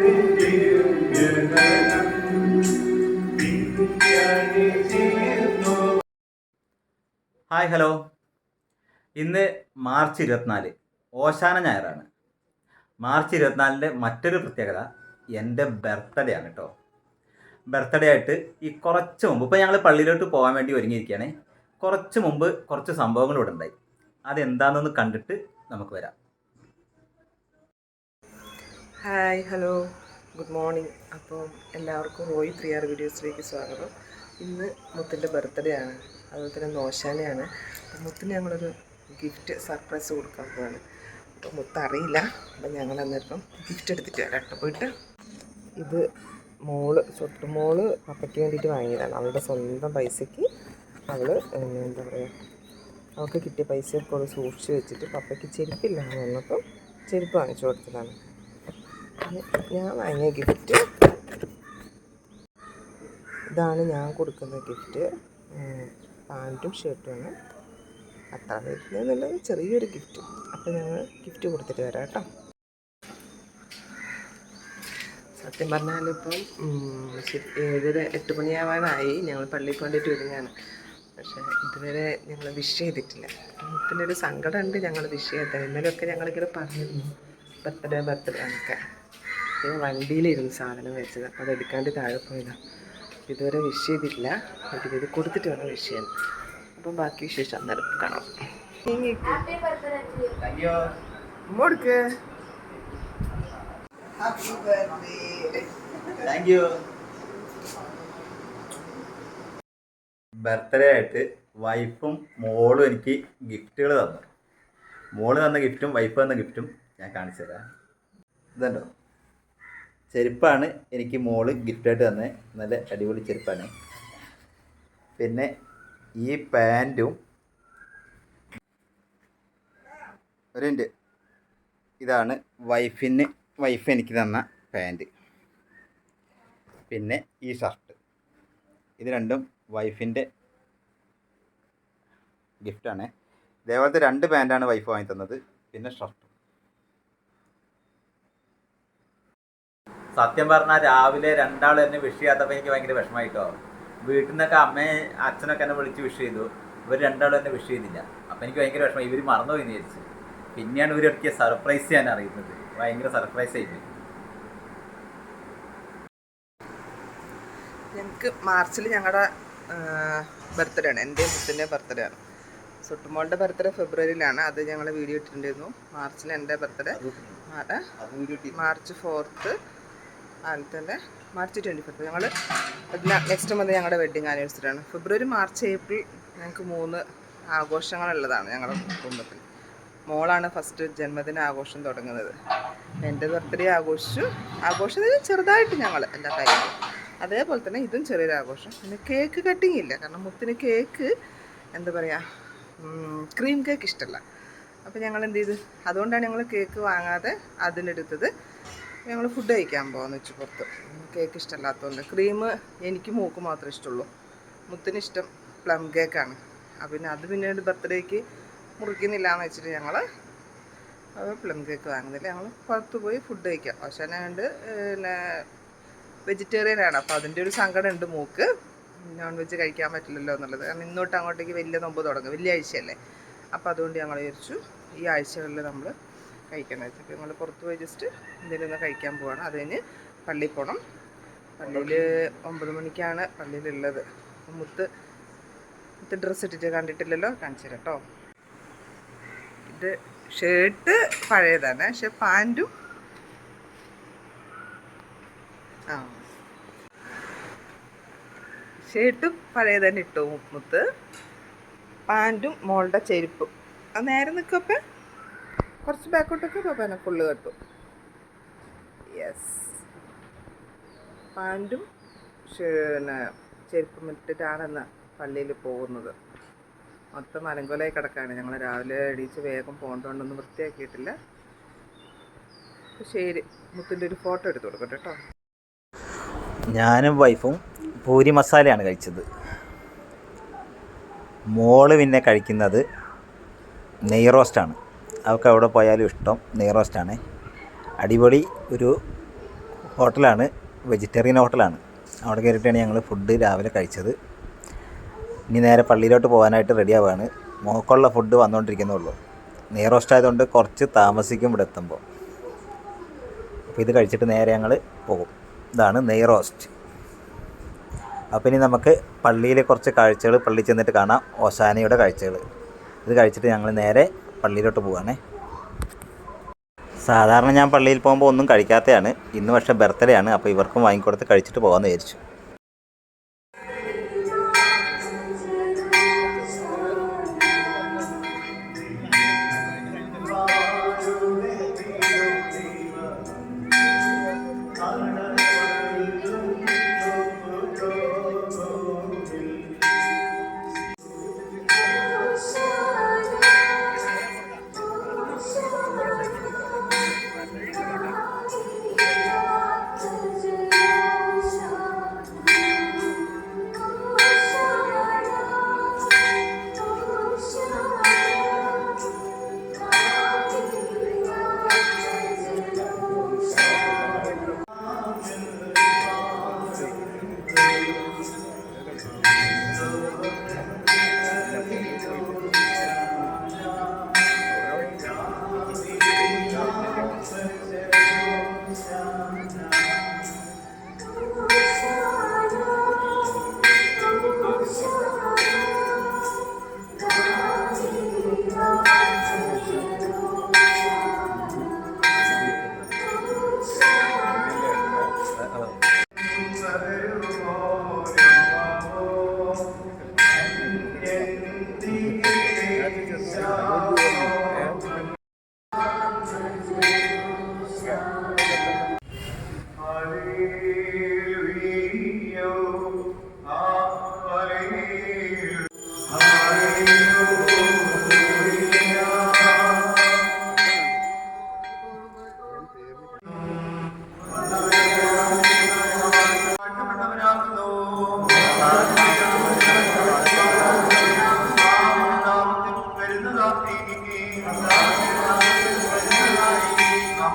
Hi hello. ഇന്ന് March ഇരുപത്തിനാല് ഓശാന ഞായറാണ്. March ഇരുപത്തിനാലിന്റെ മറ്റൊരു പ്രത്യേകത എന്റെ ബർത്ത്ഡേ ആണ് കേട്ടോ. ബർത്ത്ഡേ ആയിട്ട് ഈ കുറച്ച് മുമ്പ് ഇപ്പോൾ ഞങ്ങൾ പള്ളിയിലോട്ട് പോകാൻ വേണ്ടി ഒരുങ്ങിയിരിക്കുകയാണ്. കുറച്ച് മുമ്പ് കുറച്ച് സംഭവങ്ങൾ ഇവിടെ ഉണ്ടായി. അതെന്താണെന്നൊന്ന് കണ്ടിട്ട് നമുക്ക് വരാം. Hi hello. Good morning. അപ്പോൾ എല്ലാവർക്കും റോയി ആർ വീഡിയോസിലേക്ക് സ്വാഗതം. ഇന്ന് മുത്തിന്റെ ബർത്ത്ഡേ ആണ്. അതുപോലെ തന്നെ നോശാനയാണ്. മുത്തിന് ഞങ്ങളൊരു ഗിഫ്റ്റ് സർപ്രൈസ് കൊടുക്കാൻ പോവാണ്. അപ്പം മുത്ത് അറിയില്ല. അപ്പം ഞങ്ങൾ അന്നേരം ഗിഫ്റ്റ് എടുത്തിട്ട് വരാം പോയിട്ട് ഇത് മോൾ സ്വത്ത് മോൾ പപ്പയ്ക്ക് വേണ്ടിയിട്ട് വാങ്ങിയതാണ്. അവളുടെ സ്വന്തം പൈസയ്ക്ക് അവൾ എന്താ പറയുക അവൾക്ക് കിട്ടിയ പൈസയൊക്കെ അവൾ സൂക്ഷിച്ച് വെച്ചിട്ട് പപ്പയ്ക്ക് ചെരുപ്പില്ലാന്ന് വന്നപ്പം ചെരുപ്പ് വാങ്ങിച്ചു കൊടുത്തതാണ്. ഞാൻ വാങ്ങിയ ഗിഫ്റ്റ് ഇതാണ് ഞാൻ കൊടുക്കുന്ന ഗിഫ്റ്റ് പാന്റും ഷർട്ടുമാണ് അത്ര വരുന്നതെന്നുള്ളത് ചെറിയൊരു ഗിഫ്റ്റ് അപ്പോൾ ഞങ്ങൾ ഗിഫ്റ്റ് കൊടുത്തിട്ട് വരാം കേട്ടോ. സത്യം പറഞ്ഞാൽ ഇപ്പം ഏഴര എട്ട് മണിയാവാനായി. ഞങ്ങൾ പള്ളിയിൽ വേണ്ടിയിട്ട് ഒരുങ്ങാണ്. പക്ഷേ ഇതുവരെ ഞങ്ങൾ വിഷ് ചെയ്തിട്ടില്ല. പിന്നെ ഒരു സങ്കടമുണ്ട് ഞങ്ങൾ വിഷ് ചെയ്യാത്ത ഇന്നലെയൊക്കെ ഞങ്ങളിങ്ങനെ പറഞ്ഞിരുന്നു ബർത്ത്ഡേ ബർത്ത്ഡേ എന്നൊക്കെ. ഞാൻ വണ്ടിയിലിരുന്ന് സാധനം വെച്ചത് അപ്പോൾ അത് എടുക്കാണ്ട് താഴെ പോയതാണ് ഇതുവരെ വിഷ് ചെയ്തിട്ടില്ല. എന്നിട്ട് ഇത് കൊടുത്തിട്ട് വേണം വിഷ് ചെയ്യാൻ. അപ്പം ബാക്കി വിശേഷം അന്നേരം കാണാം. കൊടുക്ക്. ബർത്ത്ഡേ ആയിട്ട് വൈഫും മോളും എനിക്ക് ഗിഫ്റ്റുകൾ തന്നു. മോൾ തന്ന ഗിഫ്റ്റും വൈഫ് തന്ന ഗിഫ്റ്റും ഞാൻ കാണിച്ചു തരാം ഇതുണ്ടോ? ചെരുപ്പാണ് എനിക്ക് മോൾ ഗിഫ്റ്റായിട്ട് തന്നെ. നല്ല അടിപൊളി ചെരുപ്പാണ്. പിന്നെ ഈ പാന്റും ഒരു മിനിറ്റ്. ഇതാണ് വൈഫിന് വൈഫ് എനിക്ക് തന്ന പാന്റ് പിന്നെ ഈ ഷർട്ട് ഇത് രണ്ടും വൈഫിന്റെ ഗിഫ്റ്റാണ് ഇതേപോലത്തെ രണ്ട് പാന്റാണ് വൈഫ് വാങ്ങി തന്നത്. പിന്നെ ഷർട്ടും സത്യം പറഞ്ഞാൽ രാവിലെ രണ്ടാൾ എന്നെ വിഷ് ചെയ്യാത്തപ്പോൾ എനിക്ക് ഭയങ്കര വിഷമായിട്ടോ വീട്ടിൽ നിന്നൊക്കെ അമ്മയെ അച്ഛനൊക്കെ എന്നെ വിളിച്ച് വിഷ് ചെയ്തു. ഇവർ രണ്ടാളും എന്നെ വിഷ് ചെയ്തില്ല. അപ്പം എനിക്ക് ഭയങ്കര വിഷമം ഇവർ മറന്നുപോയി വിചാരിച്ചു. പിന്നെയാണ് ഇവർ ഒരിക്കൽ സർപ്രൈസ് ചെയ്യാൻ അറിയുന്നത്. ഭയങ്കര സർപ്രൈസ് ആയിട്ട് ഞങ്ങൾക്ക് മാർച്ചിൽ ഞങ്ങളുടെ ബർത്ത്ഡേ ആണ്. എന്റെ മുത്തിന്റെ ബർത്ത്ഡേ ആണ്. സുട്ടുമോളുടെ ബർത്ത്ഡേ ഫെബ്രുവരിയിലാണ്. അത് ഞങ്ങൾ വീഡിയോ ഇട്ടിട്ടുണ്ടായിരുന്നു. മാർച്ചിൽ എന്റെ ബർത്ത്ഡേ മാർച്ച് ഫോർത്ത് അതുപോലെ മാർച്ച് ട്വന്റി ഫിഫ്ത്ത് ഞങ്ങൾ നെക്സ്റ്റ് മന്ത് ഞങ്ങളുടെ വെഡ്ഡിങ് ആനിവേഴ്സറിയാണ് ഫെബ്രുവരി മാർച്ച് ഏപ്രിൽ ഞങ്ങൾക്ക് മൂന്ന് ആഘോഷങ്ങളുള്ളതാണ് ഞങ്ങളുടെ കുടുംബത്തിൽ. മോളാണ് ഫസ്റ്റ് ജന്മദിന ആഘോഷം തുടങ്ങുന്നത്. എന്റെ ബർത്ത്ഡേ ആഘോഷിച്ചു. ആഘോഷം ചെറുതായിട്ട് ഞങ്ങൾ എല്ലാ കാര്യങ്ങളും. അതേപോലെ തന്നെ ഇതും ചെറിയൊരു ആഘോഷം. പിന്നെ കേക്ക് കട്ടിങ് ഇല്ല. കാരണം മുത്തിന് കേക്ക് എന്താ പറയുക ക്രീം കേക്ക് ഇഷ്ടമല്ല അപ്പോൾ ഞങ്ങൾ എന്ത് ചെയ്തു? അതുകൊണ്ടാണ് ഞങ്ങൾ കേക്ക് വാങ്ങാതെ അതിനെടുത്തത് ഞങ്ങൾ ഫുഡ് കഴിക്കാൻ പോകാമെന്ന് വെച്ചു പുറത്ത്. കേക്ക് ഇഷ്ടമല്ലാത്തതുകൊണ്ട് ക്രീം എനിക്ക് മൂക്ക് മാത്രമേ ഇഷ്ടമുള്ളൂ. മുത്തിന് ഇഷ്ടം പ്ലം കേക്കാണ് പിന്നെ അത് പിന്നീട് ബർത്ത്ഡേക്ക് മുറിക്കുന്നില്ല എന്ന് വെച്ചിട്ട് ഞങ്ങൾ പ്ലം കേക്ക് വാങ്ങുന്നില്ല. ഞങ്ങൾ പുറത്ത് പോയി ഫുഡ് കഴിക്കാം. പക്ഷേ കണ്ട് പിന്നെ വെജിറ്റേറിയൻ ആണ്. അപ്പോൾ അതിന്റെ ഒരു സങ്കടം ഉണ്ട് മൂക്ക്. നോൺ വെജ് കഴിക്കാൻ പറ്റില്ലല്ലോ എന്നുള്ളത്. കാരണം ഇന്നോട്ട് അങ്ങോട്ടേക്ക് വലിയ നോമ്പ് തുടങ്ങും. വലിയ ആഴ്ചയല്ലേ അപ്പോൾ അതുകൊണ്ട് ഞങ്ങൾ വിചാരിച്ചു ഈ ആഴ്ചകളിൽ നമ്മൾ കഴിക്കണം. വെച്ചിട്ട് ഞങ്ങൾ പുറത്ത് പോയി ജസ്റ്റ് എന്തെങ്കിലും കഴിക്കാൻ പോവാണ്. അത് കഴിഞ്ഞ് പള്ളിയിൽ പോകണം പള്ളിയിൽ ഒമ്പത് മണിക്കാണ് പള്ളിയിലുള്ളത്. മുത്ത് മുത്ത് ഡ്രസ്സ് ഇട്ടിട്ട് കണ്ടിട്ടില്ലല്ലോ? കാണിച്ചു കേട്ടോ ഇത് ഷർട്ട് പഴയതാണ്. പക്ഷെ പാന്റും ആ. ഷർട്ട് പഴയ തന്നെ ഇട്ടു മുത്ത്. പാന്റും മോളുടെ ചെരുപ്പും. അത് നേരെ നിൽക്കപ്പ കുറച്ച് ബാക്കോട്ടൊക്കെ പപ്പനെ ഫുള്ള് കെട്ടു. യെസ് പാന്റും പിന്നെ ചെരുപ്പും ഇട്ടിട്ടാണെന്ന് പള്ളിയിൽ പോകുന്നത്. മൊത്തം മലങ്കോലായി കിടക്കാണ്. ഞങ്ങൾ രാവിലെ എണീച്ച് വേഗം പോകേണ്ടതുകൊണ്ടൊന്നും വൃത്തിയാക്കിയിട്ടില്ല. ശരി മുത്തിന്റെ ഒരു ഫോട്ടോ എടുത്ത് കൊടുക്കട്ടെ കേട്ടോ. ഞാനും വൈഫും പൂരി മസാലയാണ് കഴിച്ചത്. മോൾ പിന്നെ കഴിക്കുന്നത് നെയ് റോസ്റ്റാണ്. അവൾക്ക് അവിടെ പോയാലും ഇഷ്ടം. നെയ് റോസ്റ്റാണ് അടിപൊളി ഒരു ഹോട്ടലാണ്. വെജിറ്റേറിയൻ ഹോട്ടലാണ്. അവിടെ കയറിയിട്ടാണ് ഞങ്ങൾ ഫുഡ് രാവിലെ കഴിച്ചത്. ഇനി നേരെ പള്ളിയിലോട്ട് പോകാനായിട്ട് റെഡി ആവുകയാണ് മോക്കുള്ള ഫുഡ് വന്നുകൊണ്ടിരിക്കുന്നുള്ളൂ നെയ് റോസ്റ്റ് ആയതുകൊണ്ട് കുറച്ച് താമസിക്കും ഇവിടെ എത്തുമ്പോൾ അപ്പോൾ ഇത് കഴിച്ചിട്ട് നേരെ ഞങ്ങൾ പോകും. ഇതാണ് നെയ് റോസ്റ്റ് അപ്പോൾ ഇനി നമുക്ക് പള്ളിയിലെ കുറച്ച് കാഴ്ചകൾ പള്ളി ചെന്നിട്ട് കാണാം. ഓശാനയുടെ കാഴ്ചകൾ ഇത് കഴിച്ചിട്ട് ഞങ്ങൾ നേരെ പള്ളിയിലോട്ട് പോവാനേ സാധാരണ ഞാൻ പള്ളിയിൽ പോകുമ്പോൾ ഒന്നും കഴിക്കാത്തതാണ് ഇന്ന് പക്ഷേ ബർത്ത്ഡേ ആണ് അപ്പോൾ ഇവർക്കും വാങ്ങിക്കൊടുത്ത് കഴിച്ചിട്ട് പോകാമെന്ന് വിചാരിച്ചു.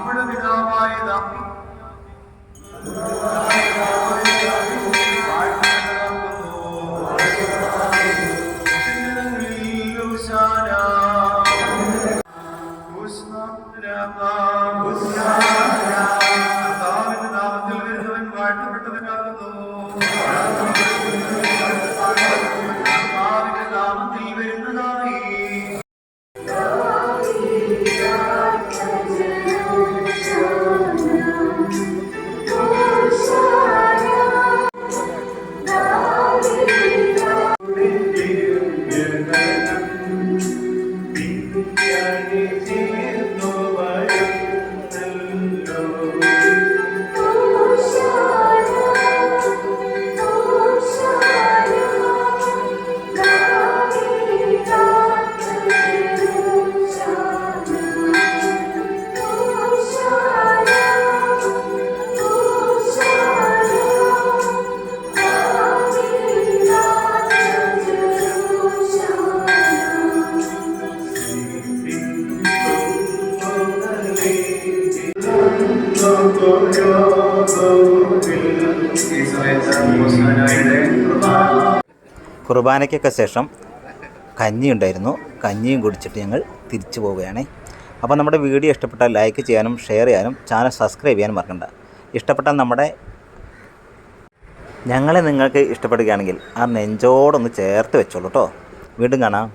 നമ്മുടെ പിതാവായ ദാമി വാഴ്ത്തപ്പെട്ടവനാകുന്നു. കുർബാനയ്ക്കൊക്കെ ശേഷം കഞ്ഞി ഉണ്ടായിരുന്നു. കഞ്ഞിയും കുടിച്ചിട്ട് ഞങ്ങൾ തിരിച്ചു പോവുകയാണ്. അപ്പോൾ നമ്മുടെ വീഡിയോ ഇഷ്ടപ്പെട്ടാൽ ലൈക്ക് ചെയ്യാനും ഷെയർ ചെയ്യാനും ചാനൽ സബ്സ്ക്രൈബ് ചെയ്യാനും മറക്കണ്ട. ഇഷ്ടപ്പെട്ടാൽ നമ്മുടെ ഞങ്ങളെ നിങ്ങൾക്ക് ഇഷ്ടപ്പെടുകയാണെങ്കിൽ ആ നെഞ്ചോടൊന്ന് ചേർത്ത് വെച്ചോളൂ കേട്ടോ വീണ്ടും കാണാം.